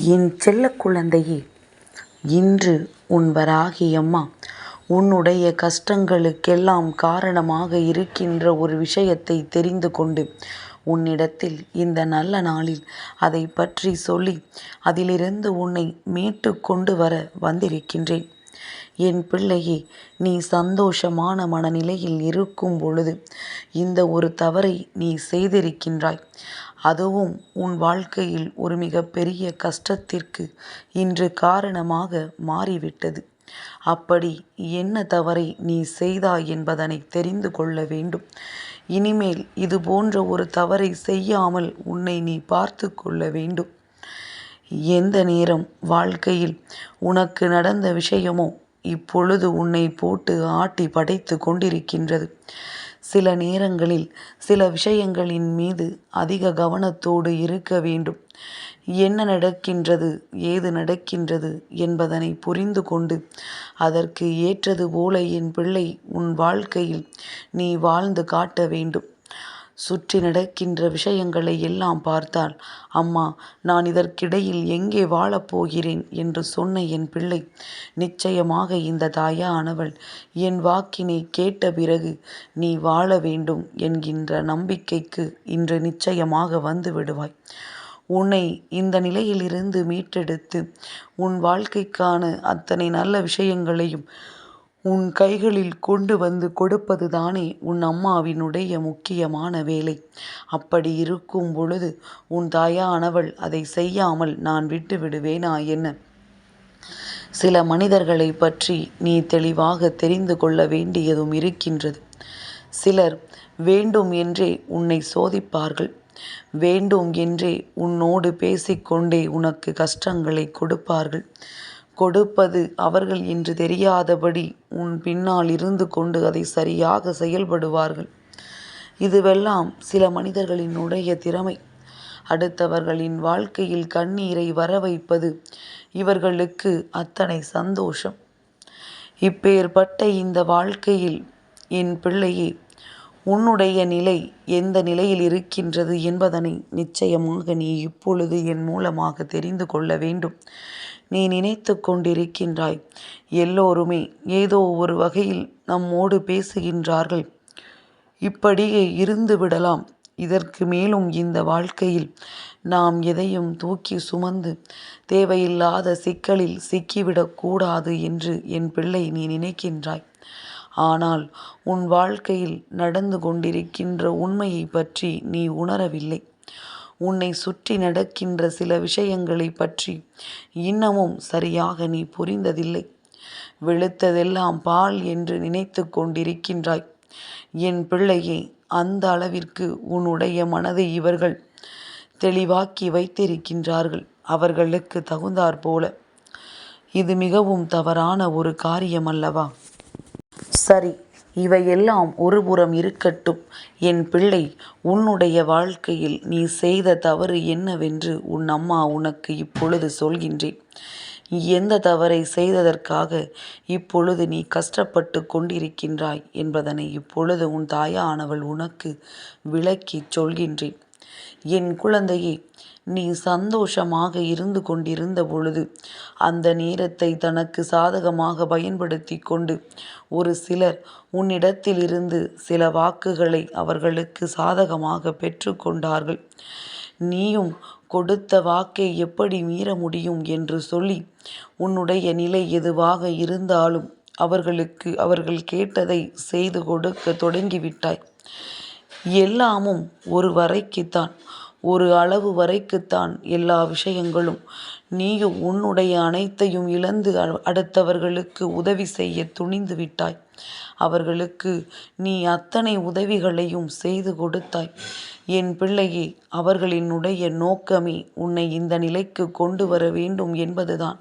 என் செல்ல குழந்தையே இன்று உன் வராகியம்மா உன்னுடைய கஷ்டங்களுக்கெல்லாம் காரணமாக இருக்கின்ற ஒரு விஷயத்தை தெரிந்து கொண்டு உன்னிடத்தில் இந்த நல்ல நாளில் அதை பற்றி சொல்லி அதிலிருந்து உன்னை மீட்டு கொண்டு வர வந்திருக்கின்றேன். என் பிள்ளையே நீ சந்தோஷமான மனநிலையில் இருக்கும் பொழுது இந்த ஒரு தவறை நீ செய்திருக்கின்றாய். அதுவும் உன் வாழ்க்கையில் ஒரு மிகப்பெரிய கஷ்டத்திற்கு இன்று காரணமாக மாறிவிட்டது. அப்படி என்ன தவறை நீ செய்தாய் என்பதனை தெரிந்து கொள்ள வேண்டும். இனிமேல் இது போன்ற ஒரு தவறை செய்யாமல் உன்னை நீ பார்த்து கொள்ள வேண்டும். எந்த நேரம் வாழ்க்கையில் உனக்கு நடந்த விஷயமோ இப்பொழுது உன்னை போட்டு ஆட்டி படைத்து கொண்டிருக்கின்றது. சில நேரங்களில் சில விஷயங்களின் மீது அதிக கவனத்தோடு இருக்க வேண்டும். என்ன நடக்கின்றது ஏது நடக்கின்றது என்பதனை புரிந்து கொண்டு அதற்கு ஏற்றது போல என் பிள்ளை உன் வாழ்க்கையில் நீ வாழ்ந்து காட்ட வேண்டும். சுற்றி நடக்கின்ற விஷயங்களை எல்லாம் பார்த்தால் அம்மா நான் இதற்கிடையில் எங்கே வாழப்போகிறேன் என்று சொன்ன என் பிள்ளை. நிச்சயமாக இந்த தாயானவள் என் வாக்கினை கேட்ட பிறகு நீ வாழ வேண்டும் என்கின்ற நம்பிக்கைக்கு இன்று நிச்சயமாக வந்து விடுவாய். உன்னை இந்த நிலையிலிருந்து மீட்டெடுத்து உன் வாழ்க்கைக்கான அத்தனை நல்ல விஷயங்களையும் உன் கைகளில் கொண்டு வந்து கொடுப்பது தானே உன் அம்மாவினுடைய முக்கியமான வேலை. அப்படி இருக்கும் பொழுது உன் தாயானவள் அதை செய்யாமல் நான் விட்டு விடுவேனா என்ன? சில மனிதர்களை பற்றி நீ தெளிவாக தெரிந்து கொள்ள வேண்டியதும் இருக்கின்றது. சிலர் வேண்டும் என்றே உன்னை சோதிப்பார்கள். வேண்டும் என்றே உன்னோடு பேசிக்கொண்டே உனக்கு கஷ்டங்களை கொடுப்பார்கள். கொடுப்பது அவர்கள் என்று தெரியாதபடி உன் பின்னால் இருந்து கொண்டு அதை சரியாக செயல்படுவார்கள். இதுவெல்லாம் சில மனிதர்களினுடைய திறமை. அடுத்தவர்களின் வாழ்க்கையில் கண்ணீரை வர வைப்பது இவர்களுக்கு அத்தனை சந்தோஷம். இப்பேற்பட்ட இந்த வாழ்க்கையில் என் பிள்ளையே உன்னுடைய நிலை எந்த நிலையில் இருக்கின்றது என்பதனை நிச்சயமாக நீ இப்பொழுது என் மூலமாக தெரிந்து கொள்ள வேண்டும். நீ நினைத்து கொண்டிருக்கின்றாய். எல்லோருமே ஏதோ ஒரு வகையில் நம்மோடு பேசுகின்றார்கள். இப்படியே இருந்து விடலாம். இதற்கு மேலும் இந்த வாழ்க்கையில் நாம் எதையும் தூக்கி சுமந்து தேவையில்லாத சிக்கலில் சிக்கிவிடக்கூடாது என்று என் பிள்ளை நீ நினைக்கின்றாய். ஆனால் உன் வாழ்க்கையில் நடந்து கொண்டிருக்கின்ற உண்மையை பற்றி நீ உணரவில்லை. உன்னை சுற்றி நடக்கின்ற சில விஷயங்களை பற்றி இன்னமும் சரியாக நீ புரிந்ததில்லை. வெளுத்ததெல்லாம் பால் என்று நினைத்து கொண்டிருக்கின்றாய். என் பிள்ளையை அந்த அளவிற்கு உன்னுடைய மனதை இவர்கள் தெளிவாக்கி வைத்திருக்கின்றார்கள். அவர்களுக்கு தகுந்தாற் போல. இது மிகவும் தவறான ஒரு காரியம் அல்லவா சரி இவையெல்லாம் ஒருபுறம் இருக்கட்டும். என் பிள்ளை உன்னுடைய வாழ்க்கையில் நீ செய்த தவறு என்னவென்று உன் அம்மா உனக்கு இப்பொழுது சொல்கின்றேன். எந்த தவறை செய்ததற்காக இப்பொழுது நீ கஷ்டப்பட்டு கொண்டிருக்கின்றாய் என்பதனை இப்பொழுது உன் தாயானவள் உனக்கு விளக்கிச் சொல்கின்றேன். என் குழந்தையே நீ சந்தோஷமாக இருந்து கொண்டிருந்த பொழுது அந்த நேரத்தை தனக்கு சாதகமாக பயன்படுத்தி கொண்டு ஒரு சிலர் உன்னிடத்திலிருந்து சில வாக்குகளை அவர்களுக்கு சாதகமாக பெற்றுக்கொண்டார்கள் நீயும் கொடுத்த வாக்கை எப்படி மீற முடியும் என்று சொல்லி உன்னுடைய நிலை எதுவாக இருந்தாலும் அவர்களுக்கு அவர்கள் கேட்டதை செய்து கொடுக்க தொடங்கிவிட்டாய். எல்லாமும் ஒரு வரைக்குத்தான். ஒரு அளவு வரைக்குத்தான் எல்லா விஷயங்களும். நீயும் உன்னுடைய அனைத்தையும் இழந்து அடுத்தவர்களுக்கு உதவி செய்ய துணிந்து விட்டாய். அவர்களுக்கு நீ அத்தனை உதவிகளையும் செய்து கொடுத்தாய். என் பிள்ளையே அவர்களினுடைய நோக்கமே உன்னை இந்த நிலைக்கு கொண்டு வர வேண்டும் என்பதுதான்.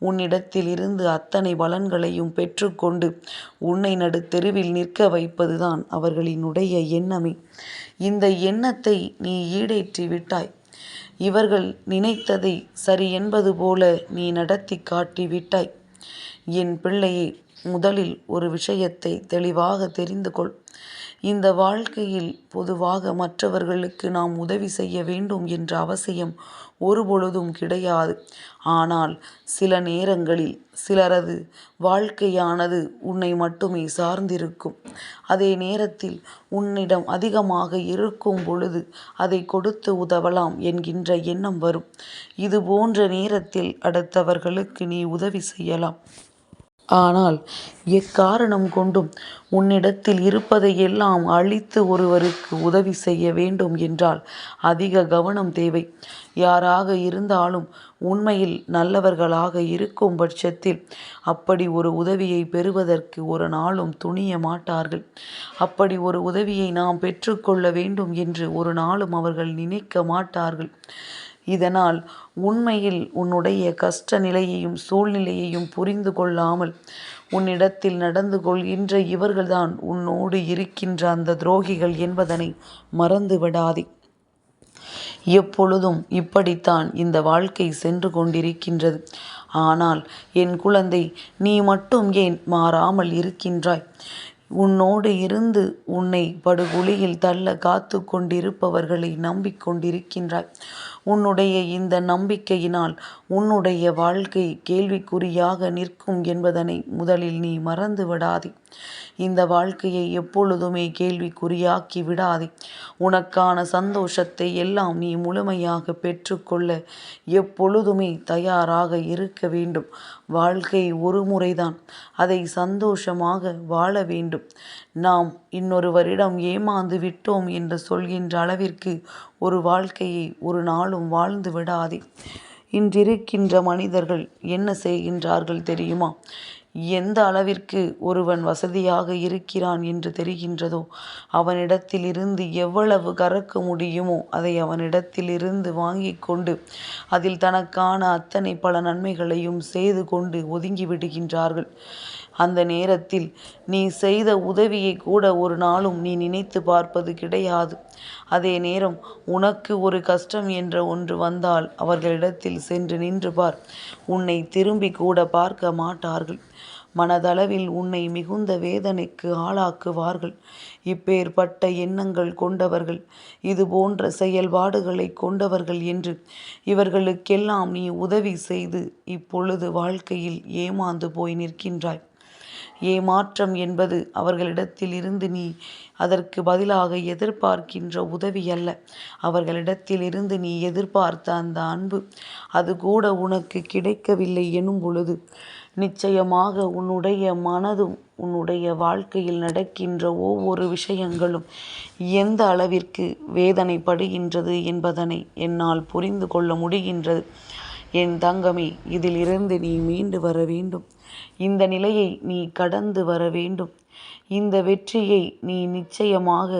உன்னிடத்தில் இருந்து அத்தனை பலன்களையும் பெற்றுக்கொண்டு உன்னை நடுத்தெருவில் நிற்க வைப்பதுதான் அவர்களினுடைய எண்ணமே. இந்த எண்ணத்தை நீ ஈடேற்றி விட்டாய். இவர்கள் நினைத்ததை சரி என்பது போல நீ நடத்தி காட்டி விட்டாய் என் பிள்ளையே முதலில் ஒரு விஷயத்தை தெளிவாக தெரிந்து கொள். இந்த வாழ்க்கையில் பொதுவாக மற்றவர்களுக்கு நாம் உதவி செய்ய வேண்டும் என்ற அவசியம் ஒருபொழுதும் கிடையாது. ஆனால் சில நேரங்களில் சிலரது வாழ்க்கையானது உன்னை மட்டுமே சார்ந்திருக்கும். அதே நேரத்தில் உன்னிடம் அதிகமாக இருக்கும் பொழுது அதை கொடுத்து உதவலாம் என்கின்ற எண்ணம் வரும். இது போன்ற நேரத்தில் அடுத்தவர்களுக்கு நீ உதவி செய்யலாம். ஆனால் எக்காரணம் கொண்டும் உன்னிடத்தில் இருப்பதையெல்லாம் அழித்து ஒருவருக்கு உதவி செய்ய வேண்டும் என்றால் அதிக கவனம் தேவை. யாராக இருந்தாலும் உண்மையில் நல்லவர்களாக இருக்கும் பட்சத்தில் அப்படி ஒரு உதவியை பெறுவதற்கு ஒரு நாளும் துணிய மாட்டார்கள். அப்படி ஒரு உதவியை நாம் பெற்றுக்கொள்ள வேண்டும் என்று ஒரு நாளும் அவர்கள் நினைக்க மாட்டார்கள். இதனால் உண்மையில் உன்னுடைய கஷ்ட நிலையையும் சூழ்நிலையையும் புரிந்து கொள்ளாமல் உன்னிடத்தில் நடந்து கொள்கின்ற இவர்கள்தான் உன்னோடு இருக்கின்ற அந்த துரோகிகள் என்பதனை மறந்து விடாதே எப்பொழுதும் இப்படித்தான் இந்த வாழ்க்கை சென்று கொண்டிருக்கின்றது. ஆனால் என் குழந்தை நீ மட்டும் ஏன் மாறாமல் இருக்கின்றாய்? உன்னோடு இருந்து உன்னை படுகுழியில் தள்ள காத்து கொண்டிருப்பவர்களை நம்பிக்கொண்டிருக்கின்றாய். உன்னுடைய இந்த நம்பிக்கையினால் உன்னுடைய வாழ்க்கை கேள்விக்குறியாக நிற்கும் என்பதனை முதலில் நீ மறந்து விடாதே. இந்த வாழ்க்கையை எப்பொழுதுமே கேள்விக்குறியாக்கி விடாதே. உனக்கான சந்தோஷத்தை எல்லாம் நீ முழுமையாக பெற்றுக்கொள்ள எப்பொழுதுமே தயாராக இருக்க வேண்டும். வாழ்க்கை ஒரு முறைதான். அதை சந்தோஷமாக வாழ வேண்டும். நாம் இன்னொருவரிடம் ஏமாந்து விட்டோம் என்று சொல்கின்ற அளவிற்கு ஒரு வாழ்க்கையை ஒரு நாள் நாளும் வாழ்ந்து விடாதே. இன்றிருக்கின்ற மனிதர்கள் என்ன செய்கின்றார்கள் தெரியுமா? எந்த அளவிற்கு ஒருவன் வசதியாக இருக்கிறான் என்று தெரிகின்றதோ அவனிடத்தில் இருந்து எவ்வளவு கறக்க முடியுமோ அதை அவனிடத்தில் இருந்து வாங்கி கொண்டு அதில் தனக்கான அத்தனை பல நன்மைகளையும் செய்து கொண்டு ஒதுங்கி விடுகின்றார்கள். அந்த நேரத்தில் நீ செய்த உதவியை கூட ஒரு நாளும் நீ நினைத்து பார்ப்பது கிடையாது. அதே நேரம் உனக்கு ஒரு கஷ்டம் என்ற ஒன்று வந்தால் அவர்களிடத்தில் சென்று நின்று பார். உன்னை திரும்பி கூட பார்க்க மாட்டார்கள். மனதளவில் உன்னை மிகுந்த வேதனைக்கு ஆளாக்குவார்கள். இப்பேற்பட்ட எண்ணங்கள் கொண்டவர்கள் இது போன்ற செயல்பாடுகளை கொண்டவர்கள் என்று இவர்களுக்கெல்லாம் நீ உதவி செய்து இப்பொழுது வாழ்க்கையில் ஏமாந்து போய் நிற்கின்றாய். ஏமாற்றம் என்பது அவர்களிடத்தில் இருந்து நீ அதற்கு பதிலாக எதிர்பார்க்கின்ற உதவி அல்ல. அவர்களிடத்தில் இருந்து நீ எதிர்பார்த்த அந்த அன்பு அது கூட உனக்கு கிடைக்கவில்லை எனும் பொழுது நிச்சயமாக உன்னுடைய மனதும் உன்னுடைய வாழ்க்கையில் நடக்கின்ற ஒவ்வொரு விஷயங்களும் எந்த அளவிற்கு வேதனைப்படுகின்றது என்பதனை என்னால் புரிந்து கொள்ள முடிகின்றது. என் தங்கமே இதிலிருந்து நீ மீண்டு வர வேண்டும். இந்த நிலையை நீ கடந்து வர வேண்டும். இந்த வெற்றியை நீ நிச்சயமாக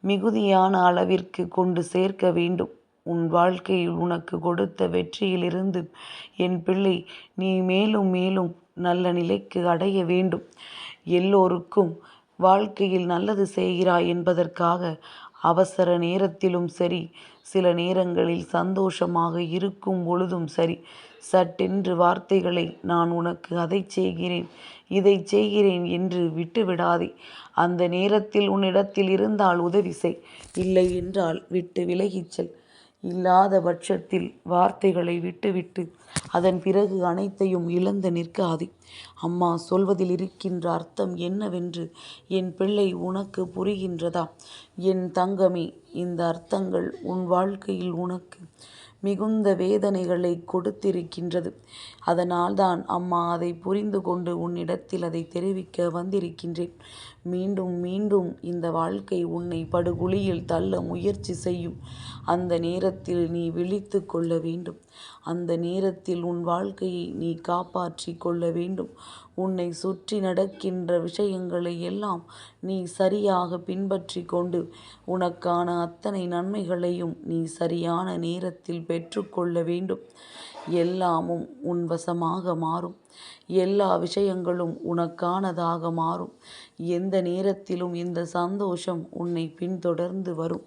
மிகுதியான அளவிற்கு கொண்டு சேர்க்க வேண்டும். உன் வாழ்க்கையில் உனக்கு கொடுத்த வெற்றியிலிருந்து என் பிள்ளை நீ மேலும் மேலும் நல்ல நிலைக்கு அடைய வேண்டும். எல்லோருக்கும் வாழ்க்கையில் நல்லது செய்கிறாய் என்பதற்காக அவசர நேரத்திலும் சரி சில நேரங்களில் சந்தோஷமாக இருக்கும் பொழுதும் சரி. சட்டென்று வார்த்தைகளை நான் உனக்கு அதை செய்கிறேன் இதை செய்கிறேன் என்று விட்டுவிடாதே. அந்த நேரத்தில் உன்னிடத்தில் இருந்தால் உதவி செய். இல்லை என்றால் விட்டு விலகிச் செல். இல்லாத பட்சத்தில் வார்த்தைகளை விட்டுவிட்டு அதன் பிறகு அனைத்தையும் இழந்து நிற்காதே. அம்மா சொல்வதில் இருக்கின்ற அர்த்தம் என்னவென்று என் பிள்ளை உனக்கு புரிகின்றதா? என் தங்கமே இந்த அர்த்தங்கள் உன் வாழ்க்கையில் உனக்கு மிகுந்த வேதனைகளை கொடுத்திருக்கின்றது. அதனால்தான் அம்மா அதை புரிந்து கொண்டு உன்னிடத்தில் அதை தெரிவிக்க வந்திருக்கின்றேன். மீண்டும் மீண்டும் இந்த வாழ்க்கை உன்னை படுகுழியில் தள்ள முயற்சி செய்யும். அந்த நேரத்தில் நீ விழித்து கொள்ள வேண்டும். அந்த நேரத்தில் உன் வாழ்க்கையை நீ காப்பாற்றி கொள்ள வேண்டும். உன்னை சுற்றி நடக்கின்ற விஷயங்களை எல்லாம் நீ சரியாக பின்பற்றி கொண்டு உனக்கான அத்தனை நன்மைகளையும் நீ சரியான நேரத்தில் பெற்றுக்கொள்ள வேண்டும். எல்லாமும் உன் வசமாக மாறும். எல்லா விஷயங்களும் உனக்கானதாக மாறும். எந்த நேரத்திலும் இந்த சந்தோஷம் உன்னை பின்தொடர்ந்து வரும்.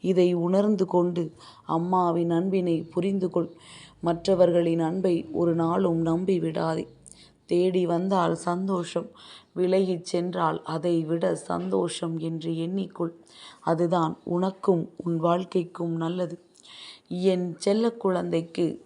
இதை உணர்ந்து கொண்டு அம்மாவின் அன்பினை புரிந்து கொள். மற்றவர்களின் அன்பை ஒரு நாளும் நம்பி விடாதே. தேடி வந்தால் சந்தோஷம் விலகிச் சென்றால் அதை விட சந்தோஷம் என்று எண்ணிக்கொள். அதுதான் உனக்கும் உன் வாழ்க்கைக்கும் நல்லது. என் செல்ல குழந்தைக்கு